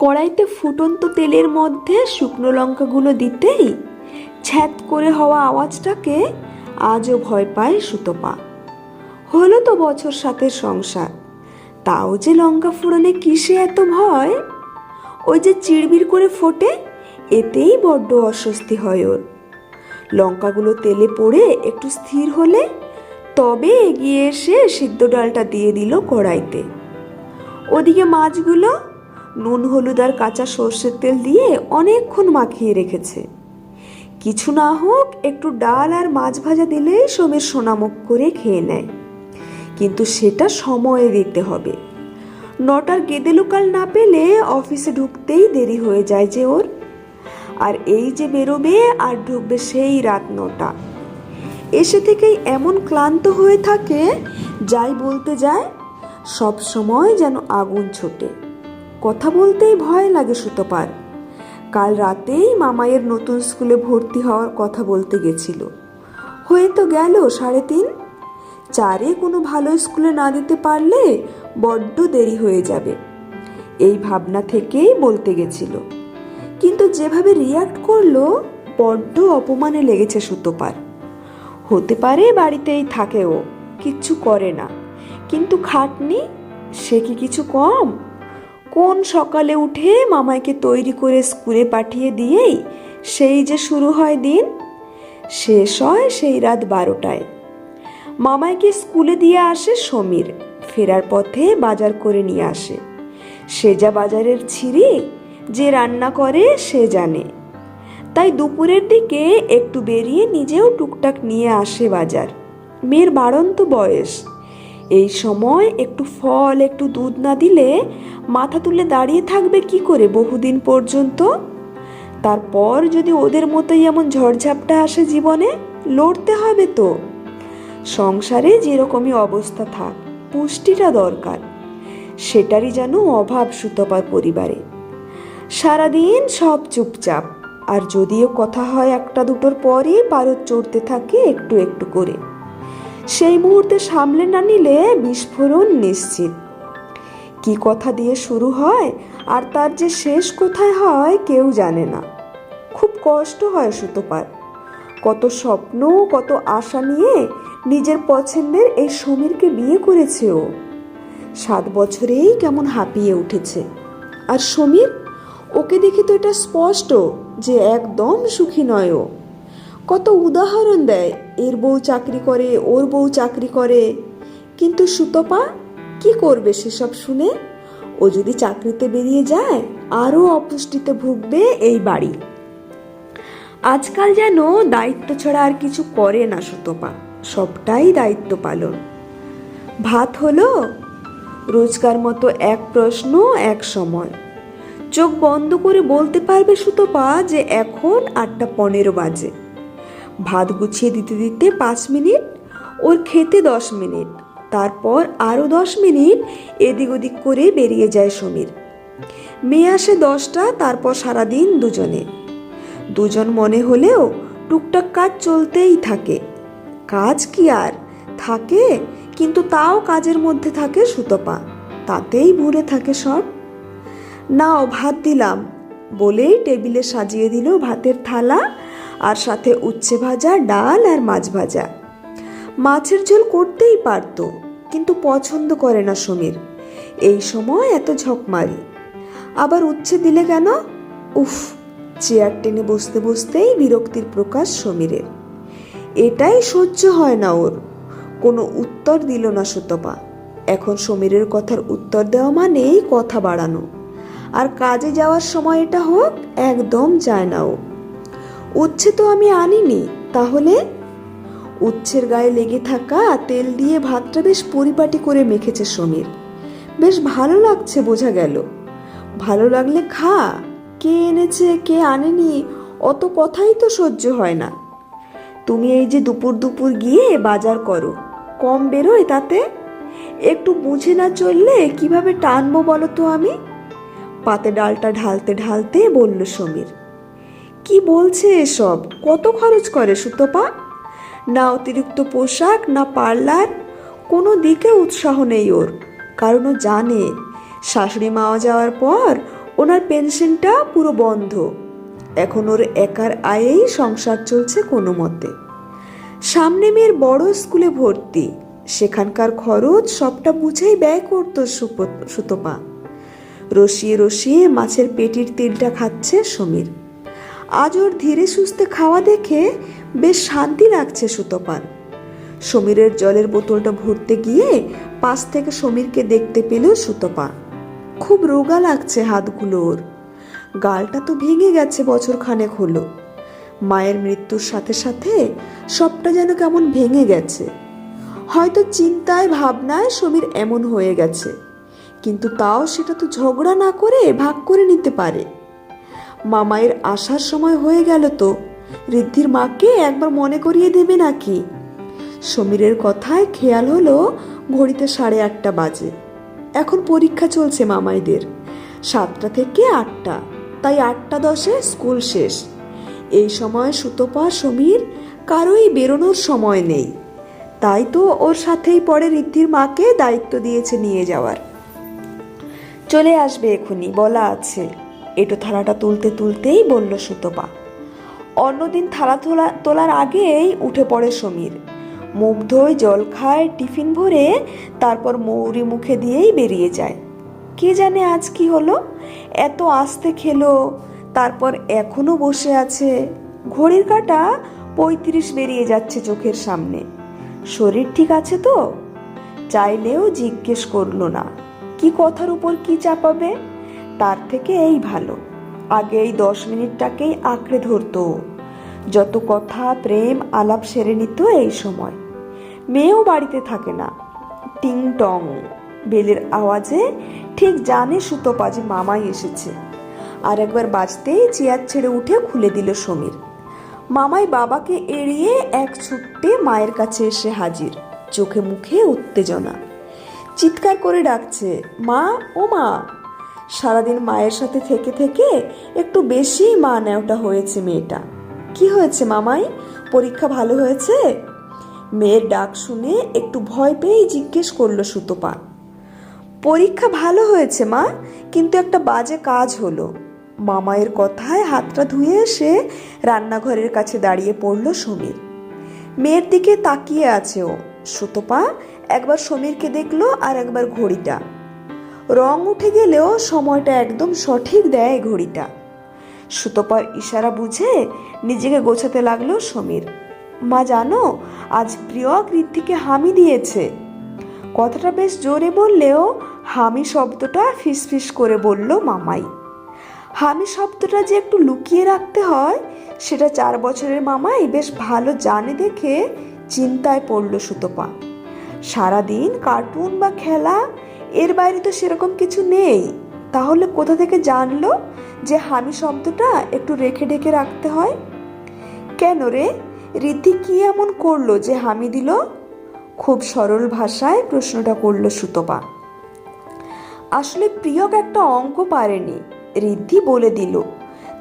কড়াইতে ফুটন্ত তেলের মধ্যে শুকনো লঙ্কাগুলো দিতেই ছ্যাত করে হওয়া আওয়াজটাকে আজও ভয় পায় সুতপা হলো তো বছর সাথের সংসার। তাও যে লঙ্কা ফোড়নে কিসে এত ভয়? ওই যে চিড়বিড় করে ফোটে, এতেই বড্ড অস্বস্তি হয় ওর। লঙ্কাগুলো তেলে পড়ে একটু স্থির হলে তবে এগিয়ে এসে সিদ্ধ ডালটা দিয়ে দিল কড়াইতে। ওদিকে মাছগুলো নুন, হলুদ আর কাঁচা সর্ষের তেল দিয়ে অনেকক্ষণ মাখিয়ে রেখেছে। কিছু না হোক, একটু ডাল আর মাছ ভাজা দিলেই সোমের সোনামুখ করে খেয়ে নেয়। কিন্তু সেটা সময়ে দিতে হবে। নটার গেদে লোকাল না পেলে অফিসে ঢুকতেই দেরি হয়ে যায় যে ওর। আর এই যে বেরোবে, আর ঢুকবে সেই রাত নটা। এসে থেকেই এমন ক্লান্ত হয়ে থাকে, যাই বলতে যায়, সব সময় যেন আগুন ছোটে। কথা বলতেই ভয় লাগে সুতপার। কাল রাতেই মামাইয়ের নতুন স্কুলে ভর্তি হওয়ার কথা বলতে গেছিল। হয়ে তো গেল সাড়ে তিন। চারে কোনো ভালো স্কুলে না দিতে পারলে বড্ড দেরি হয়ে যাবে। এই ভাবনা থেকেই বলতে গেছিল। কিন্তু যেভাবে রিয়াক্ট করল, বড্ড অপমানে লেগেছে সুতোপার। হতে পারে বাড়িতেই থাকে ও, কিচ্ছু করে না। কিন্তু খাটনি, সে কি কিছু কম? কোন সকালে উঠে মামাইকে তৈরি করে স্কুলে পাঠিয়ে দিয়েই সেই যে শুরু হয় দিন? শেষ হয় সেই রাত বারোটায়। মামাইকে স্কুলে দিয়ে আসে সমীর, ফেরার পথে বাজার করে নিয়ে আসে। সে যা বাজারের ছিঁড়ি, যে রান্না করে সে জানে। তাই দুপুরের দিকে একটু বেরিয়ে নিজেও টুকটাক নিয়ে আসে বাজার। মেয়ের বাড়ন্ত বয়স। এই সময় একটু ফল, একটু দুধ না দিলে মাথা তুলে দাঁড়িয়ে থাকবে কি করে বহুদিন পর্যন্ত? তারপর যদি ওদের মতোই এমন ঝড়ঝাপটা আসে জীবনে, লড়তে হবে তো। সংসারে যেরকমই অবস্থা থাক, পুষ্টিটা দরকার। সেটারই যেন অভাব সুতপার পরিবারে। সারাদিন সব চুপচাপ, আর যদিও কথা হয় একটা দুটোর পরই পারদ চড়তে থাকে একটু একটু করে। সেই মুহূর্তে সামলে না নিলে বিস্ফোরণ নিশ্চিত। কি কথা দিয়ে শুরু হয় আর তার যে শেষ কোথায় হয় কেউ জানে না। খুব কষ্ট হয় সুতোপার। কত স্বপ্ন, কত আশা নিয়ে নিজের পছন্দের এই সমীরকে বিয়ে করেছে ও। সাত বছরেই কেমন হাঁপিয়ে উঠেছে। আর সমীর? ওকে দেখে তো এটা স্পষ্ট যে একদম সুখী নয় ও। কত উদাহরণ দেয়, এর বউ চাকরি করে, ওর বউ চাকরি করে। কিন্তু সুতপা কি করবে সেসব শুনে? ও যদি চাকরিতে বেরিয়ে যায়, আরও অপুষ্টিতে ভুগবে এই বাড়ি। আজকাল যেন দায়িত্ব ছাড়া আর কিছু করে না সুতপা, সবটাই দায়িত্ব পালন। ভাত হলো রোজকার মতো এক প্রশ্ন, এক সময়। চোখ বন্ধ করে বলতে পারবে সুতপা যে এখন আটটা পনেরো বাজে। ভাত গুছিয়ে দিতে দিতে পাঁচ মিনিট, ওর খেতে দশ মিনিট। তারপর আরও দশ মিনিট এদিক ওদিক করে বেরিয়ে যায় সমীর। মেয়ে আসে দশটা, তারপর সারাদিন দুজনে। দুজন মনে হলেও টুকটাক কাজ চলতেই থাকে। কাজ কি আর? থাকে, কিন্তু তাও কাজের মধ্যে থাকে সুতপা। তাতেই ভরে থাকে সব। নাও ভাত দিলাম, বলেই টেবিলে সাজিয়ে দিল ভাতের থালা আর সাথে উচ্ছে ভাজা, ডাল আর মাছ ভাজা। মাছের ঝোল করতেই পারতো, কিন্তু পছন্দ করে না সমীর। এই সময় এত ঝকমারি। আবার উচ্ছে দিলে কেন? উফ, চেয়ার টেনে বসতে বসতেই বিরক্তির প্রকাশ সমীরের। এটাই সহ্য হয় না ওর। কোনো উত্তর দিল না সুতপা। এখন সমীরের কথার উত্তর দেওয়া মানেই কথা বাড়ানো। আর কাজে যাওয়ার সময় এটা হোক, একদম যায় না ও। উচ্ছে তো আমি আনিনি, তাহলে? উচ্ছের গায়ে লেগে থাকা তেল দিয়ে ভাতটা বেশ পরিপাটি করে মেখেছে সমীর। বেশ ভালো লাগছে বোঝা গেল। ভালো লাগলে খা, কে এনেছে, কে আনেনি, অত কথাই তো সহ্য হয় না। তুমি এই যে দুপুর দুপুর গিয়ে বাজার করো, কম বেরোয় তাতে? একটু বুঝে না চললে কীভাবে টানবো বলো তো আমি? পাতে ডালটা ঢালতে ঢালতে বলল সমীর। কি বলছে এসব? কত খরচ করে সুতপা? না অতিরিক্ত পোশাক, না পার্লার, কোনো দিকে উৎসাহ নেই ওর। কারণ ও জানে, শাশুড়ি মাও যাওয়ার পর ওনার পেনশনটা পুরো বন্ধ। এখন ওর একার আয়েই সংসার চলছে কোনো মতে। সামনে মেয়ের বড় স্কুলে ভর্তি, সেখানকার খরচ সবটা বুঝেই ব্যয় করতো সুতপা। রসিয়ে রসিয়ে মাছের পেটির তেলটা খাচ্ছে সমীর। আজ ওর ধীরে সুস্থে খাওয়া দেখে বেশ শান্তি লাগছে সুতপার সমীরের জলের বোতলটা ভরতে গিয়ে পাশ থেকে সমীরকে দেখতে পেল সুতপা খুব রোগা লাগছে হাতগুলো ওর। গালটা তো ভেঙে গেছে বছর খানেক হলো। মায়ের মৃত্যুর সাথে সাথে সবটা যেন কেমন ভেঙে গেছে। হয়তো চিন্তায়, ভাবনায় সমীর এমন হয়ে গেছে। কিন্তু তাও সেটা তো ঝগড়া না করে ভাগ করে নিতে পারে। মামায়ের আসার সময় হয়ে গেল তো। ঋদ্ধির মাকে একবার মনে করিয়ে দেবে নাকি? সমীরের কথায় খেয়াল হলো ঘড়িতে সাড়ে আটটা বাজে। এখন পরীক্ষা চলছে মামাইদের। সাতটা থেকে আটটা, তাই আটটা দশে স্কুল শেষ। এই সময় সুতপা সমীর কারোই বেরোনোর সময় নেই। তাই তো ওর সাথেই পরে ঋদ্ধির মাকে দায়িত্ব দিয়েছে নিয়ে যাওয়ার। চলে আসবে এখুনি, বলা আছে। এটো থালাটা তুলতে তুলতেই বলল সুতপা। অন্যদিন থালা তোলা, তোলার আগেই উঠে পড়ে সমীর। মুখ ধোয় জল খায়, টিফিন ভরে তারপর মৌরি মুখে দিয়েই বেরিয়ে যায়। কে জানে আজ কি হলো? এত আস্তে খেলো, তারপর এখনও বসে আছে। ঘড়ির কাঁটা পঁয়ত্রিশ বেরিয়ে যাচ্ছে চোখের সামনে। শরীর ঠিক আছে তো? চাইলেও জিজ্ঞেস করল না। কি কথার উপর কি চাপাবে? তার থেকে এই ভালো। আগে এই দশ মিনিটটাকেই আঁকড়ে ধরতো যত কথা, প্রেম, আলাপ সেরে নিত এই সময়। মেয়েও বাড়িতে থাকে না। টিং টং, বেলের আওয়াজে ঠিক জানে সুতপা যে মামাই এসেছে। আর একবার বাজতেই চেয়ার ছেড়ে উঠে খুলে দিল সমীর। মামাই বাবাকে এড়িয়ে এক ছুটতে মায়ের কাছে এসে হাজির। চোখে মুখে উত্তেজনা। চিৎকার করে ডাকছে, মা, ও মা। সারাদিন মায়ের সাথে থেকে থেকে একটু বেশি মা নেওটা হয়েছে মেয়েটা। কি হয়েছে মামাই? পরীক্ষা ভালো হয়েছে? মেয়ের ডাক শুনে একটু ভয় পেয়েই জিজ্ঞেস করল সুতপা। পরীক্ষা ভালো হয়েছে মা, কিন্তু একটা বাজে কাজ হলো। মামায়ের কথায় হাতটা ধুয়ে এসে রান্নাঘরের কাছে দাঁড়িয়ে পড়ল সমীর। মেয়ের দিকে তাকিয়ে আছে ও। সুতপা একবার সমীরকে দেখল আর একবার ঘড়িটা। রং উঠে গেলেও সময়টা একদম সঠিক দেয় ঘড়িটা। সুতপার ইশারা বুঝে নিজেকে গোছাতে লাগল সমীর। মা, জানো, আজ প্রিয় ঋদ্ধিকে হামি দিয়েছে। কথাটা বেশ জোরে বললেও হামি শব্দটা ফিসফিস করে বলল মামাই। হামি শব্দটা যে একটু লুকিয়ে রাখতে হয়, সেটা চার বছরের মামাই বেশ ভালো জানে দেখে চিন্তায় পড়ল সুতপা। সারাদিন কার্টুন বা খেলা এর বাইরে তো সেরকম কিছু নেই। তাহলে কোথা থেকে জানলো যে হামি শব্দটা একটু রেখে ঢেকে রাখতে হয়? কেন রে? ঋদ্ধি কি এমন করল যে হামি দিল? খুব সরল ভাষায় প্রশ্নটা করল সুতপা। আসলে প্রিয়ক একটা অঙ্ক পারেনি ঋদ্ধি বলে দিল।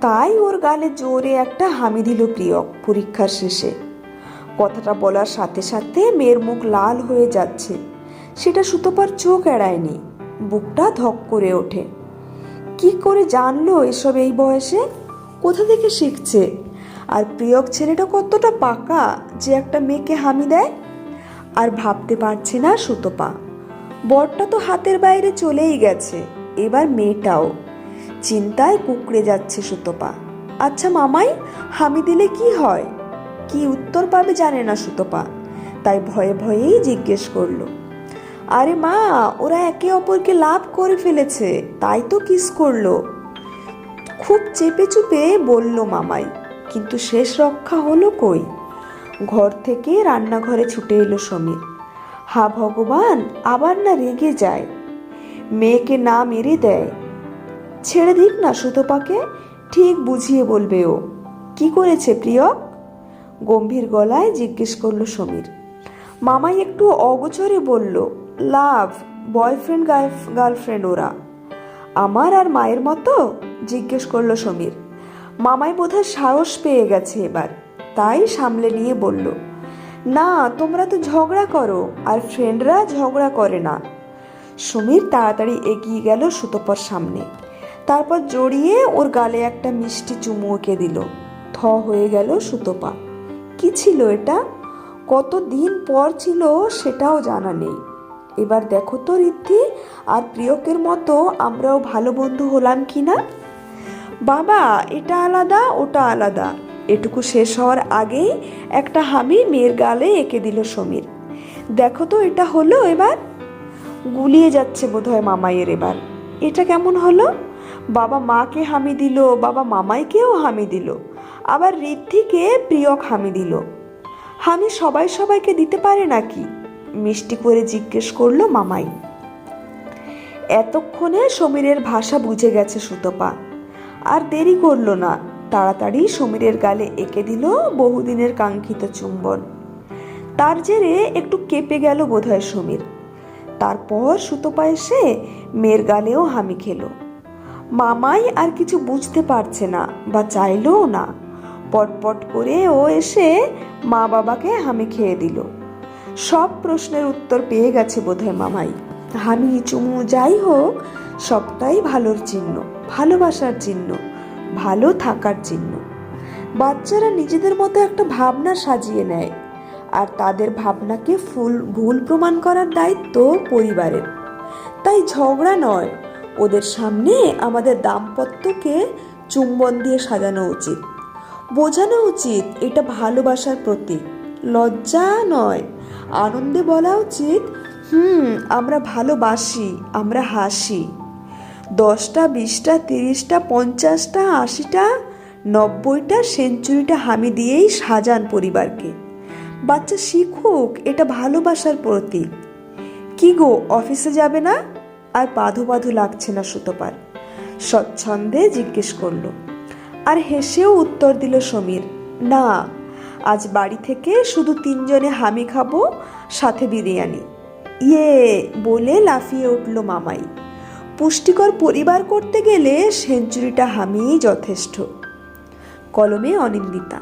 তাই ওর গালে জোরে একটা হামি দিল প্রিয়ক পরীক্ষার শেষে। কথাটা বলার সাথে সাথে মেয়ের মুখ লাল হয়ে যাচ্ছে। সেটা সুতোপার চোখ এড়ায়নি, বুকটা ধক করে ওঠে। কি করে জানলো এসব এই বয়সে? কোথা থেকে শিখছে? আর প্রিয়ক ছেলেটা কতটা পাকা যে একটা মেয়েকে হামি দেয়? আর ভাবতে পারছে না সুতপা। বরটা তো হাতের বাইরে চলেই গেছে, এবার মেয়েটাও। চিন্তায় কুকড়ে যাচ্ছে সুতপা। আচ্ছা মামাই, হামি দিলে কি হয়? কি উত্তর পাবে জানে না সুতপা। তাই ভয়ে ভয়েই জিজ্ঞেস করল। আরে মা, ওরা একে অপরকে লাভ করে ফেলেছে, তাই তো কিস করল। খুব চেপে চুপে বলল মামাই, কিন্তু শেষ রক্ষা হলো কই? ঘর থেকে রান্নাঘরে ছুটে এলো সমীর। হা ভগবান, আবার না রেগে যায়। মেয়েকে না মেরে দেয়। ছেড়ে দিক না সুতপাকে, ঠিক বুঝিয়ে বলবে ও। কি করেছে প্রিয়ক? গম্ভীর গলায় জিজ্ঞেস করল সমীর। মামাই একটু অগোচরে বলল, লাভ, বয়ফ্রেন্ড গার্লফ্রেন্ড ওরা। আমার আর মায়ের মতো? জিজ্ঞেস করল সমীর। মামাই বোধহয় সাহস পেয়ে গেছে এবার, তাই সামলে নিয়ে বলল, না, তোমরা তো ঝগড়া করো, আর ফ্রেন্ডরা ঝগড়া করে না। সমীর তাড়াতাড়ি এগিয়ে গেল সুতপর সামনে, তারপর জড়িয়ে ওর গালে একটা মিষ্টি চুমু এঁকে দিল। থ হয়ে গেল সুতপা। কি ছিল এটা? কত দিন পর ছিল সেটাও জানা নেই। এবার দেখো তো ঋদ্ধি, আর প্রিয়কের মতো আমরাও ভালো বন্ধু হলাম কি না বাবা, এটা আলাদা, ওটা আলাদা। এটুকু শেষ হওয়ার আগেই একটা হামি মেয়ের গালে এঁকে দিল সমীর। দেখো তো এটা হলো এবার? গুলিয়ে যাচ্ছে বোধহয় মামাইয়ের এবার। এটা কেমন হলো? বাবা মাকে হামি দিল, বাবা মামাইকেও হামি দিল। আবার ঋদ্ধিকে প্রিয়ক হামি দিল। হামি সবাই সবাইকে দিতে পারে নাকি? মিষ্টি করে জিজ্ঞেস করল মামাই। এতক্ষণে সমীরের ভাষা বুঝে গেছে সুতপা। আর দেরি করল না। তাড়াতাড়ি সমীরের গালে এঁকে দিল বহুদিনের কাঙ্ক্ষিত চুম্বন। তার জেরে একটু কেঁপে গেল বোধহয় সমীর। তারপর সুতপা এসে মেয়ের গালেও হামি খেলো। মামাই আর কিছু বুঝতে পারছে না বা চাইলেও না। পটপট করে ও এসে মা বাবাকে হামি খেয়ে দিল। সব প্রশ্নের উত্তর পেয়ে গেছে বোধহয় মামাই। হামি চুমু যাই হোক, সবটাই ভালোর চিহ্ন, ভালোবাসার চিহ্ন, ভালো থাকার চিহ্ন। বাচ্চারা নিজেদের মতো একটা ভাবনা সাজিয়ে নেয়, আর তাদের ভাবনাকে ফুল, ভুল প্রমাণ করার দায়িত্ব পরিবারের। তাই ঝগড়া নয়, ওদের সামনে আমাদের দাম্পত্যকে চুম্বন দিয়ে সাজানো উচিত। বোঝানো উচিত এটা ভালোবাসার প্রতীক। লজ্জা নয়। আনন্দে বলা উচিত, হুম, আমরা ভালোবাসি, আমরা হাসি। দশটা, বিশটা, তিরিশটা, পঞ্চাশটা, আশিটা, নব্বইটা, সেঞ্চুরিটা হামি দিয়েই সাজান পরিবারকে। বাচ্চা শিখুক, এটা ভালোবাসার প্রতীক। কি গো, অফিসে যাবে না? আর বাধু বাধু লাগছে না সুতোপার। স্বচ্ছন্দে জিজ্ঞেস করল আর হেসেও উত্তর দিল সমীর, না, আজ বাড়ি থেকে শুধু তিনজনে হামি খাব, সাথে বিরিয়ানি। ইয়ে বলে লাফিয়ে উঠল মামাই। পুষ্টিকর পরিবার করতে গেলে সেঞ্চুরিটা হামিই যথেষ্ট। কলমে অনিন্দিতা